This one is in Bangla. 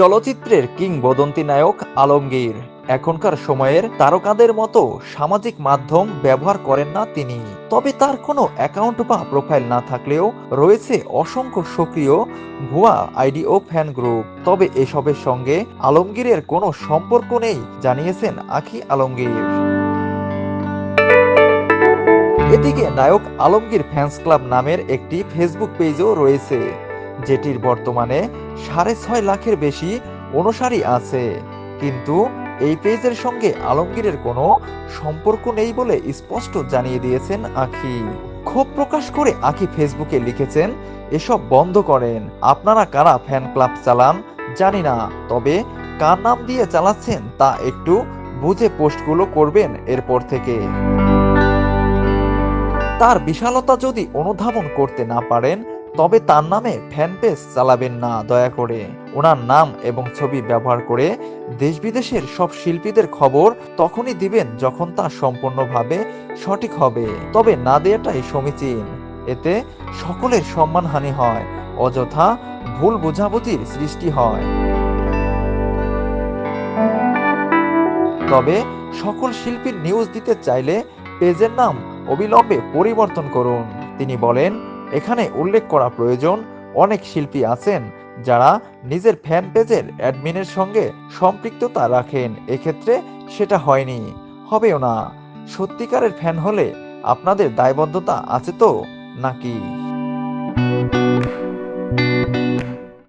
চলচ্চিত্রের কিংবদন্তি নায়ক আলমগীর। এখনকার সময়ের তারকাদের মতো সামাজিক মাধ্যম ব্যবহার করেন না তিনি। তবে তার কোনো অ্যাকাউন্ট বা প্রোফাইল না থাকলেও রয়েছে অসংখ্য সক্রিয় ভুয়া আইডি ও ফ্যান গ্রুপ। তবে এসবের সঙ্গে আলমগীরের কোনো সম্পর্ক নেই, জানিয়েছেন আখি আলমগীর। এদিকে নায়ক আলমগীর ফ্যান্স ক্লাব নামের একটি ফেসবুক পেজও রয়েছে। যেটির বর্তমানে সাড়ে ছয় লাখের বেশি অনুসারী আছে। কিন্তু এই পেজের সঙ্গে আলমগীরের কোনো সম্পর্ক নেই বলে স্পষ্ট জানিয়ে দিয়েছেন আখি। ক্ষোভ প্রকাশ করে আখি ফেসবুকে লিখেছেন, এসব বন্ধ করেন। আপনারা কারা ফ্যান ক্লাব চালান? জানি না। তবে কার নাম দিয়ে চালাচ্ছেন তা একটু বুঝে পোস্টগুলো করবেন এরপর থেকে। তার বিশালতা যদি অনুধাবন করতে না পারেন তবে তার নামে ফ্যান পেজ চালাবেন না, দয়া করে। ওনার নাম এবং ছবি ব্যবহার করে দেশ বিদেশের সব শিল্পীদের খবর তখনই দিবেন যখন তা সম্পূর্ণভাবে সঠিক হবে। তবে না দেয়াটাই সমীচীন। এতে সকলের সম্মানহানি হয়, অযথা ভুল বোঝাবুঝির সৃষ্টি হয়। তবে সকল শিল্পীর নিউজ দিতে চাইলে পেজের নাম অবিলম্বে পরিবর্তন করুন। তিনি বলেন এখানে উল্লেখ করা প্রয়োজন, অনেক শিল্পী আছেন যারা নিজের ফ্যান পেজের অ্যাডমিনের সঙ্গে সম্পৃক্ততা রাখেন, এক্ষেত্রে সেটা হয়নি। হবেও না। সত্যিকারের ফ্যান হলে আপনাদের দায়বদ্ধতা আছে তো, নাকি?